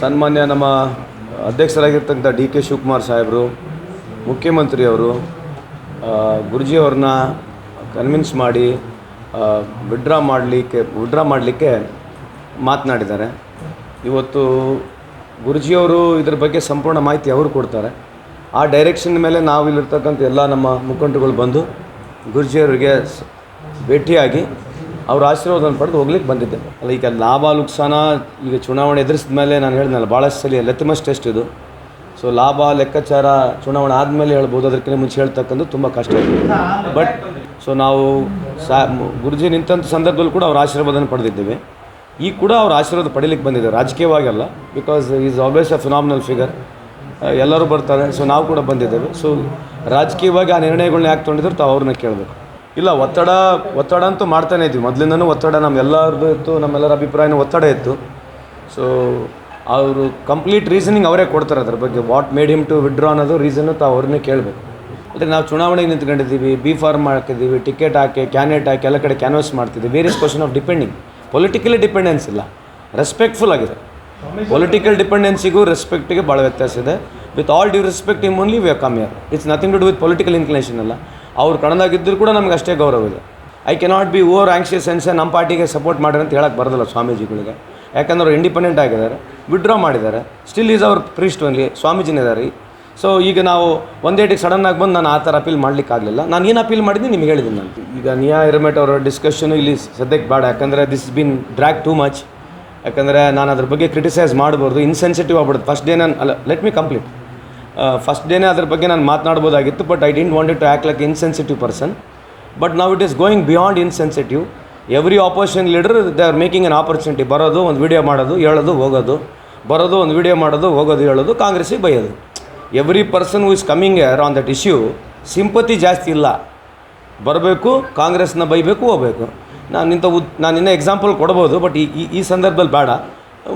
ಸನ್ಮಾನ್ಯ ನಮ್ಮ ಅಧ್ಯಕ್ಷರಾಗಿರ್ತಕ್ಕಂಥ D K Shivakumar ಸಾಹೇಬರು, ಮುಖ್ಯಮಂತ್ರಿಯವರು ಗುರುಜಿಯವ್ರನ್ನ ಕನ್ವಿನ್ಸ್ ಮಾಡಿ ವಿಡ್ರಾ ಮಾಡಲಿಕ್ಕೆ ವಿಡ್ರಾ ಮಾಡಲಿಕ್ಕೆ ಮಾತನಾಡಿದ್ದಾರೆ. ಇವತ್ತು ಗುರುಜಿಯವರು ಇದ್ರ ಬಗ್ಗೆ ಸಂಪೂರ್ಣ ಮಾಹಿತಿ ಅವರು ಕೊಡ್ತಾರೆ. ಆ ಡೈರೆಕ್ಷನ್ ಮೇಲೆ ನಾವು ಇಲ್ಲಿರ್ತಕ್ಕಂಥ ಎಲ್ಲ ನಮ್ಮ ಮುಖಂಡರುಗಳು ಬಂದು ಗುರುಜಿಯವರಿಗೆ ಭೇಟಿಯಾಗಿ ಅವ್ರ ಆಶೀರ್ವಾದವನ್ನು ಪಡೆದು ಹೋಗ್ಲಿಕ್ಕೆ ಬಂದಿದ್ದೆ. ಅಲ್ಲ, ಈಗ ಲಾಭ ಲುಕ್ಸಾನ ಈಗ ಚುನಾವಣೆ ಎದುರಿಸಿದ ಮೇಲೆ ನಾನು ಹೇಳಿದ್ನಲ್ಲ ಭಾಳಷ್ಟು ಸಲ ಲೆತ್ತಮಸ್ ಟೆಸ್ಟ್ ಇದು ಸೊ ಲಾಭ, ಲೆಕ್ಕಾಚಾರ, ಚುನಾವಣೆ ಆದಮೇಲೆ ಹೇಳ್ಬೋದು, ಅದಕ್ಕಿಂತ ಮುಂಚೆ ಹೇಳ್ತಕ್ಕಂಥ ತುಂಬ ಕಷ್ಟ ಇದೆ ಬಟ್ ಸೊ ನಾವು ಸಾ, ಗುರುಜಿ ನಿಂತಂಥ ಸಂದರ್ಭದಲ್ಲಿ ಕೂಡ ಅವ್ರ ಆಶೀರ್ವಾದನ ಪಡೆದಿದ್ದೇವೆ. ಈಗ ಕೂಡ ಅವ್ರ ಆಶೀರ್ವಾದ ಪಡೀಲಿಕ್ಕೆ ಬಂದಿದ್ದಾರೆ. ರಾಜಕೀಯವಾಗಲ್ಲ because is always a phenomenal figure ಎಲ್ಲರೂ ಬರ್ತಾರೆ ಸೊ ನಾವು ಕೂಡ ಬಂದಿದ್ದೇವೆ. ಸೊ ರಾಜಕೀಯವಾಗಿ ಆ ನಿರ್ಣಯಗಳನ್ನ ಯಾಕೆ ತೊಗೊಂಡಿದ್ರು ತಾವು ಅವ್ರನ್ನ ಕೇಳಬೇಕು. ಇಲ್ಲ, ಒತ್ತಡ ಒತ್ತಡ ಅಂತೂ ಮಾಡ್ತಾನೆ ಇದ್ವಿ. ಮೊದಲಿಂದನೂ ಒತ್ತಡ ನಮ್ಮೆಲ್ಲರದ್ದು ಇತ್ತು, ನಮ್ಮೆಲ್ಲರ ಅಭಿಪ್ರಾಯನೂ ಒತ್ತಡ ಇತ್ತು. ಸೊ ಅವರು ಕಂಪ್ಲೀಟ್ ರೀಸನಿಂಗ್ ಅವರೇ ಕೊಡ್ತಾರೆ ಅದ್ರ ಬಗ್ಗೆ. What made him to withdraw ಅನ್ನೋದು ರೀಸನ್ನು ತಾವು ಅವ್ರನ್ನೇ ಕೇಳಬೇಕು. ಅಂದರೆ ನಾವು ಚುನಾವಣೆಗೆ ನಿಂತ್ಕೊಂಡಿದ್ದೀವಿ ಬಿ ಫಾರ್ಮ್ ಹಾಕಿದ್ದೀವಿ ಟಿಕೆಟ್ ಹಾಕಿ ಕ್ಯಾನೆಟ್ ಹಾಕಿ, ಎಲ್ಲ ಕಡೆ ಕ್ಯಾನ್ವಸ್ ಮಾಡ್ತಿದ್ದೀವಿ. Various question of depending politically dependence ಇಲ್ಲ. ರೆಸ್ಪೆಕ್ಟ್ಫುಲ್ ಆಗಿದೆ. ಪೊಲಿಟಿಕಲ್ ಡಿಪೆಂಡೆನ್ಸಿಗೂ ರೆಸ್ಪೆಕ್ಟಿಗೆ ಭಾಳ ವ್ಯತ್ಯಾಸ ಇದೆ. With all due respect him only we come here it's nothing to do with political inclination ಅಲ್ಲ. ಅವ್ರು ಕಣದಾಗಿದ್ದರೂ ಕೂಡ ನಮ್ಗೆ ಅಷ್ಟೇ ಗೌರವ ಇದೆ. I cannot be over anxious sense ನಮ್ಮ ಪಾರ್ಟಿಗೆ ಸಪೋರ್ಟ್ ಮಾಡ್ರಿ ಅಂತ ಹೇಳಕ್ಕೆ ಬರೋದಿಲ್ಲ ಸ್ವಾಮೀಜಿಗಳಿಗೆ. ಯಾಕಂದ್ರೆ ಅವ್ರು ಇಂಡಿಪೆಂಡೆಂಟ್ ಆಗಿದ್ದಾರೆ ವಿಡ್ರಾ ಮಾಡಿದ್ದಾರೆ. ಸ್ಟಿಲ್ ಈಸ್ ಅವ್ರ ಪ್ರೀಸ್ಟ್ ಸ್ವಾಮೀಜಿನೇ ಸ್ವಾಮೀಜಿನಿದ್ದಾರೆ ಸೊ ಈಗ ನಾವು ಒಂದೇ ಒಂದೇಟಿಗೆ ಸಡನ್ನಾಗಿ ಬಂದು ನಾನು ಆ ಥರ ಅಪೀಲ್ ಮಾಡಲಿಕ್ಕಾಗಲಿಲ್ಲ ನಾನು ಏನು ಅಪೀಲ್ ಮಾಡಿದ್ದೀನಿ ನಿಮ್ಗೆ ಹೇಳಿದ್ದೀನಿ ನಾನು. ಈಗ ನಿಯಾ ಇರಮೇಟ್ ಅವರ ಡಿಸ್ಕಷನ್ ಇಲ್ಲಿ ಸದ್ಯಕ್ಕೆ ಬೇಡ. ಯಾಕಂದರೆ this bin drag too much ಯಾಕಂದರೆ ನಾನು ಅದ್ರ ಬಗ್ಗೆ ಕ್ರಿಟಿಸೈಸ್ ಮಾಡಬಾರ್ದು. ಇನ್ಸೆನ್ಸಿಟಿವ್ ಆಗ್ಬಿಡುತ್ತೆ. ಫಸ್ಟ್ ಡೇ ನಾನು, ಅಲ್ಲ ಲೆಟ್ ಮಿ ಕಂಪ್ಲೀಟ್ ಫಸ್ಟ್ ಡೇನೇ ಅದ್ರ ಬಗ್ಗೆ ನಾನು ಮಾತನಾಡ್ಬೋದಾಗಿತ್ತು but I didn't wanted to act like insensitive person but ನಾವು it is going beyond insensitive every opposition leader they are making an opportunity ಬರೋದು, ಒಂದು ವೀಡಿಯೋ ಮಾಡೋದು, ಹೇಳೋದು, ಹೋಗೋದು. ಬರೋದು, ಒಂದು ವೀಡಿಯೋ ಮಾಡೋದು, ಹೋಗೋದು, ಹೇಳೋದು, ಕಾಂಗ್ರೆಸ್ಸಿಗೆ ಬೈಯೋದು. Every person who is coming air on that issue sympathy ಜಾಸ್ತಿ ಇಲ್ಲ. ಬರಬೇಕು, ಕಾಂಗ್ರೆಸ್ನ ಬೈಬೇಕು, ಹೋಗ್ಬೇಕು. ನಾನು ಇಂಥ ಉದ್ ನಾನು ಇನ್ನೂ ಎಕ್ಸಾಂಪಲ್ ಕೊಡ್ಬೋದು ಬಟ್ ಈ- ಈ ಸಂದರ್ಭದಲ್ಲಿ ಬೇಡ.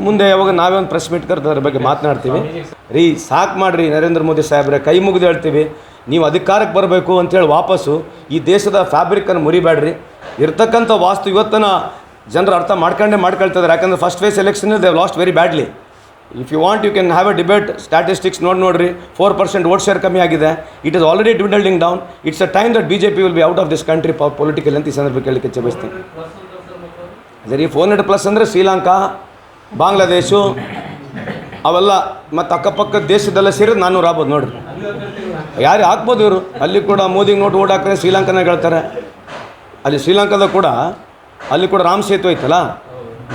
ಮುಂದೆ ಯಾವಾಗ ನಾವೇ ಒಂದು ಪ್ರೆಸ್ ಮೀಟ್ ಕರೆದು ಅದ್ರ ಬಗ್ಗೆ ಮಾತನಾಡ್ತೀವಿ. ರೀ, ಸಾಕು ಮಾಡಿರಿ ನರೇಂದ್ರ ಮೋದಿ ಸಾಹೇಬ್ರೆ, ಕೈ ಮುಗಿದು ಹೇಳ್ತೀವಿ. ನೀವು ಅಧಿಕಾರಕ್ಕೆ ಬರಬೇಕು ಅಂತೇಳಿ ವಾಪಸ್ಸು. ಈ ದೇಶದ ಫ್ಯಾಬ್ರಿಕನ್ನು ಮುರಿಬೇಡ್ರಿ. ಇರ್ತಕ್ಕಂಥ ವಾಸ್ತು ಇವತ್ತನ ಜನರು ಅರ್ಥ ಮಾಡ್ಕೊಂಡೇ ಮಾಡ್ಕೊಳ್ತಿದ್ದಾರೆ ಯಾಕಂದ್ರೆ first phase election they lost very badly if you want you can have a debate statistics ನೋಡಿ ನೋಡ್ರಿ. ಫೋರ್ ಪರ್ಸೆಂಟ್ ವೋಟ್ ಶೇರ್ ಕಮ್ಮಿ ಆಗಿದೆ. It is already dwindling down it's a time that B J P will be out of this country political ಅಂತ ಈ ಸಂದರ್ಭ ಕೇಳಲಿಕ್ಕೆ ಚಬಿಸ್ತೀನಿ ಅದೇ ರೀ ಫೋರ್ ಹಂಡ್ರೆಡ್ ಪ್ಲಸ್ ಅಂದರೆ ಶ್ರೀಲಂಕಾ ಬಾಂಗ್ಲಾದೇಶು, ಅವೆಲ್ಲ ಮತ್ತು ಅಕ್ಕಪಕ್ಕದ ದೇಶದೆಲ್ಲ ಸೇರಿದ್ರೆ ನಾನ್ನೂರು ಆಗ್ಬೋದು ನೋಡ್ರಿ. ಯಾರು ಹಾಕ್ಬೋದು ಇವರು? ಅಲ್ಲಿ ಕೂಡ ಮೋದಿಗೆ ನೋಟು ಓಟ್ ಹಾಕಿದ್ರೆ ಹೇಳ್ತಾರೆ. ಅಲ್ಲಿ ಶ್ರೀಲಂಕಾದ ಕೂಡ, ಅಲ್ಲಿ ಕೂಡ ರಾಮ್ ಸೇತು ಐತಲ್ಲ?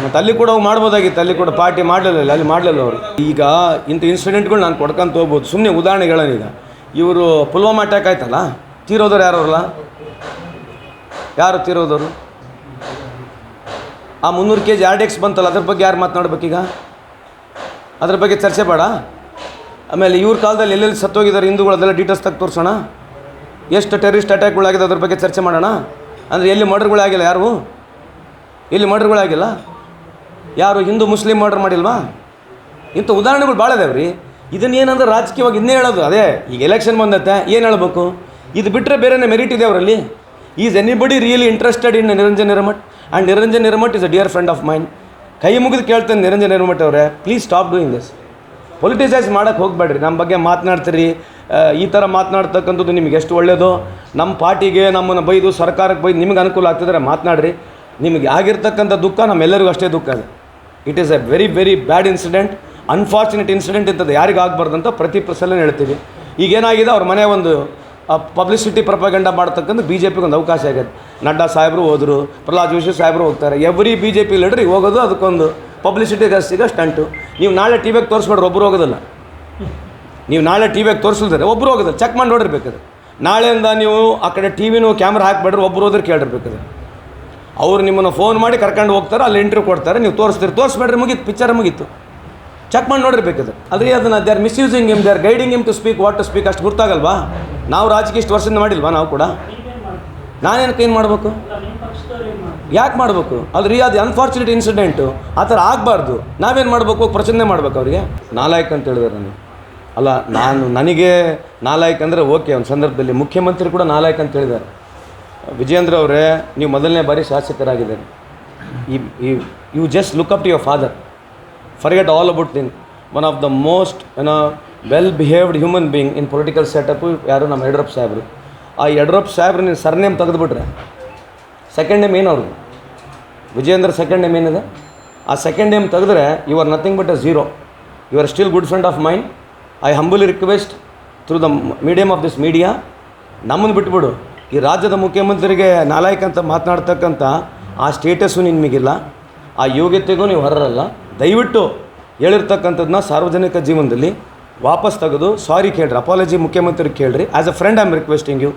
ಮತ್ತು ಅಲ್ಲಿ ಕೂಡ ಮಾಡ್ಬೋದಾಗಿತ್ತು. ಅಲ್ಲಿ ಕೂಡ ಪಾರ್ಟಿ ಮಾಡಲಿಲ್ಲ, ಅಲ್ಲಿ ಮಾಡಲಿಲ್ಲ ಅವರು. ಈಗ ಇಂಥ ಇನ್ಸಿಡೆಂಟ್ಗಳು ನಾನು ಕೊಡ್ಕೊಂತ ಹೋಗ್ಬೋದು. ಸುಮ್ಮನೆ ಉದಾಹರಣೆ ಹೇಳೋಣ ಈಗ. ಇವರು ಪುಲ್ವಾಮಾ ಅಟ್ಯಾಕ್ ಆಯ್ತಲ್ಲ? ತೀರೋದವ್ರು ಯಾರವ್ರಲ್ಲ? ಯಾರು ತೀರೋದವರು? ಆ ಮುನ್ನೂರು K G R D X ಬಂತಲ್ಲ, ಅದ್ರ ಬಗ್ಗೆ ಯಾರು ಮಾತನಾಡ್ಬೇಕೀಗ ಅದ್ರ ಬಗ್ಗೆ ಚರ್ಚೆ ಬೇಡ. ಆಮೇಲೆ ಇವ್ರ ಕಾಲದಲ್ಲಿ ಎಲ್ಲೆಲ್ಲಿ ಸತ್ತೋಗಿದ್ದಾರೆ ಹಿಂದೂಗಳದೆಲ್ಲ ಡೀಟೇಲ್ಸ್ ತೆಗೆದು ತೋರಿಸೋಣ. ಎಷ್ಟು ಟೆರರಿಸ್ಟ್ ಅಟ್ಯಾಕ್ಗಳಾಗಿದೆ ಅದ್ರ ಬಗ್ಗೆ ಚರ್ಚೆ ಮಾಡೋಣ. ಅಂದರೆ ಎಲ್ಲಿ ಮರ್ಡರ್ಗಳಾಗಿಲ್ಲ ಯಾರು? ಎಲ್ಲಿ ಮರ್ಡರ್ಗಳಾಗಿಲ್ಲ ಯಾರು ಹಿಂದೂ, ಮುಸ್ಲಿಂ ಮರ್ಡ್ರ್ ಮಾಡಿಲ್ವಾ? ಇಂಥ ಉದಾಹರಣೆಗಳು ಭಾಳ ಇದಾವೆ ರೀ ಇದನ್ನೇನಂದ್ರೆ ರಾಜಕೀಯವಾಗಿ ಇನ್ನೇ ಹೇಳೋದು ಅದೇ, ಈಗ ಎಲೆಕ್ಷನ್ ಬಂದತ್ತೆ ಏನು ಹೇಳ್ಬೇಕು? ಇದು ಬಿಟ್ಟರೆ ಬೇರೆನೇ ಮೆರಿಟ್ ಇದೆ ಅವರಲ್ಲಿ? Is anybody really interested in Niranjan Nirmath and Niranjan Nirmath is a dear friend of mine ಕೈ ಮುಗಿದು ಕೇಳ್ತೇನೆ ನಿರಂಜನ್ ನಿರ್ಮಠ್ ಅವರೇ please stop doing this politicise ಮಾಡೋಕ್ಕೆ ಹೋಗಬೇಡ್ರಿ. ನಮ್ಮ ಬಗ್ಗೆ ಮಾತನಾಡ್ತೀರಿ. ಈ ಥರ ಮಾತನಾಡ್ತಕ್ಕಂಥದ್ದು ನಿಮ್ಗೆ ಎಷ್ಟು ಒಳ್ಳೆಯದು ನಮ್ಮ ಪಾರ್ಟಿಗೆ ನಮ್ಮನ್ನು ಬೈದು ಸರ್ಕಾರಕ್ಕೆ ಬೈದು ನಿಮಗೆ ಅನುಕೂಲ ಆಗ್ತಿದ್ರೆ ಮಾತನಾಡ್ರಿ. ನಿಮಗೆ ಆಗಿರ್ತಕ್ಕಂಥ ದುಃಖ ನಮ್ಮೆಲ್ಲರಿಗೂ ಅಷ್ಟೇ ದುಃಖ ಅದು. It is a very very bad incident unfortunate incident ಇಂಥದ್ದು ಯಾರಿಗೂ ಆಗಬಾರ್ದು ಅಂತ ಪ್ರತಿ ಪ್ರಸಲ್ಲೇ ಹೇಳ್ತೀವಿ. ಈಗೇನಾಗಿದೆ? ಅವ್ರ ಮನೆ ಒಂದು ಪಬ್ಲಿಸಿಟಿ ಪ್ರಪಗಂಡ ಮಾಡ್ತಕ್ಕಂಥ ಬಿ ಜೆ ಪಿಗೆ ಒಂದು ಅವಕಾಶ ಆಗುತ್ತೆ ನಡ್ಡಾ ಸಾಹೇಬರು ಹೋದರು, ಪ್ರಹ್ಲಾದ್ ಜೋಶಿ ಸಾಹೇಬರು ಹೋಗ್ತಾರೆ. Every B J P leader ಹೋಗೋದು ಅದಕ್ಕೊಂದು ಪಬ್ಲಿಸಿಟಿ ಈಗ ಸ್ಟಂಟು ನೀವು ನಾಳೆ ಟಿ ವಿಗೆ ತೋರಿಸ್ಬೇಡ್ರಿ ಒಬ್ಬರು ಹೋಗೋದಲ್ಲ. ನೀವು ನಾಳೆ ಟಿ ವಿಗೆ ತೋರಿಸಿದ್ರೆ ಒಬ್ಬರು ಹೋಗೋದಿಲ್ಲ. ಚೆಕ್ ಮಾಡಿ ನೋಡಿರ್ಬೇಕಾದ್ರೆ ನಾಳೆಯಿಂದ ನೀವು ಆ ಕಡೆ ಟಿ ವಿನೂ ಕ್ಯಾಮ್ರಾ ಹಾಕ್ಬೇಡ್ರಿ ಒಬ್ಬರು ಹೋದ್ರೆ ಕೇಳಿರ್ಬೇಕಾದ್ರೆ ಅವ್ರು ನಿಮ್ಮನ್ನು ಫೋನ್ ಮಾಡಿ ಕರ್ಕೊಂಡು ಹೋಗ್ತಾರೆ, ಅಲ್ಲಿ ಇಂಟರ್ವ್ಯೂ ಕೊಡ್ತಾರೆ. ನೀವು ತೋರಿಸ್ತೀರಿ ತೋರಿಸ್ಬೇಡ್ರಿ ಮುಗೀತು ಪಿಕ್ಚರ್ ಮುಗೀತು. ಚೆಕ್ ಮಾಡಿ ನೋಡಿರ್ಬೇಕದು ಅದೇ. ಅದನ್ನು they are misusing him they are guiding him to speak what to speak ಅಷ್ಟು ಗೊತ್ತಾಗಲ್ವಾ ನಾವು ರಾಜಕೀಯ ಇಷ್ಟು ವರ್ಷದಿಂದ ಮಾಡಿಲ್ವಾ ನಾವು ಕೂಡ? ನಾನೇನಕ್ಕೆ ಏನು ಮಾಡಬೇಕು? ಯಾಕೆ ಮಾಡಬೇಕು? ಅದು ರೀ ಅದು ಅನ್ಫಾರ್ಚುನೇಟ್ ಇನ್ಸಿಡೆಂಟು ಆ ಥರ ಆಗಬಾರ್ದು. ನಾವೇನು ಮಾಡಬೇಕು? ಪ್ರಚನೆ ಮಾಡ್ಬೇಕು ಅವರಿಗೆ? ನಾಲಾಯಕ್ ಅಂತ ಹೇಳಿದಾರೆ ನಾನು ಅಲ್ಲ, ನಾನು, ನನಗೆ ನಾಲಾಯಕ್ ಅಂದರೆ ಓಕೆ, ಒಂದು ಸಂದರ್ಭದಲ್ಲಿ ಮುಖ್ಯಮಂತ್ರಿ ಕೂಡ ನಾಲಾಯಕ್ ಅಂತ ಹೇಳಿದ್ದಾರೆ ವಿಜಯೇಂದ್ರ ಅವರೇ, ನೀವು ಮೊದಲನೇ ಬಾರಿ ಶಾಸಕರಾಗಿದ್ದಾರೆ. ಈ ಈ you just look up to your father forget all about thing one of the most ಏನೋ well behaved human being in political setup ಯಾರು ನಮ್ಮ ಯಡಿಯೂರಪ್ಪ ಸಾಹೇಬರು? ಆ ಯಡಿಯೂರಪ್ಪ ಸಾಹೇಬ್ರು ನೀನು ಸರ್ನೇಮ್ ತೆಗೆದುಬಿಟ್ರೆ ಸೆಕೆಂಡ್ ನೇಮ್ ಏನು ಅವ್ರದ್ದು? ವಿಜಯೇಂದ್ರ ಸೆಕೆಂಡ್ ನೇಮ್ ಏನಿದೆ? ಆ ಸೆಕೆಂಡ್ ನೇಮ್ ತೆಗೆದ್ರೆ you are nothing but a zero you are still good friend of mine I humbly request through the medium of this media ನಮ್ಮನ್ನು ಬಿಟ್ಬಿಡು. ಈ ರಾಜ್ಯದ ಮುಖ್ಯಮಂತ್ರಿಗೆ ನಾಲಾಯಕ್ ಅಂತ ಮಾತನಾಡ್ತಕ್ಕಂಥ ಆ ಸ್ಟೇಟಸ್ಸು ನಿಮಗಿಲ್ಲ ಆ ಯೋಗ್ಯತೆಗೂ ನೀವು ಹೊರರಲ್ಲ ದಯವಿಟ್ಟು ಹೇಳಿರ್ತಕ್ಕಂಥದ್ದನ್ನ ಸಾರ್ವಜನಿಕ ಜೀವನದಲ್ಲಿ ವಾಪಸ್ ತೆಗೆದು ಸಾರಿ ಕೇಳ್ರಿ ಅಪಾಲಜಿ ಮುಖ್ಯಮಂತ್ರಿಗೆ ಕೇಳ್ರಿ. As a friend I am requesting you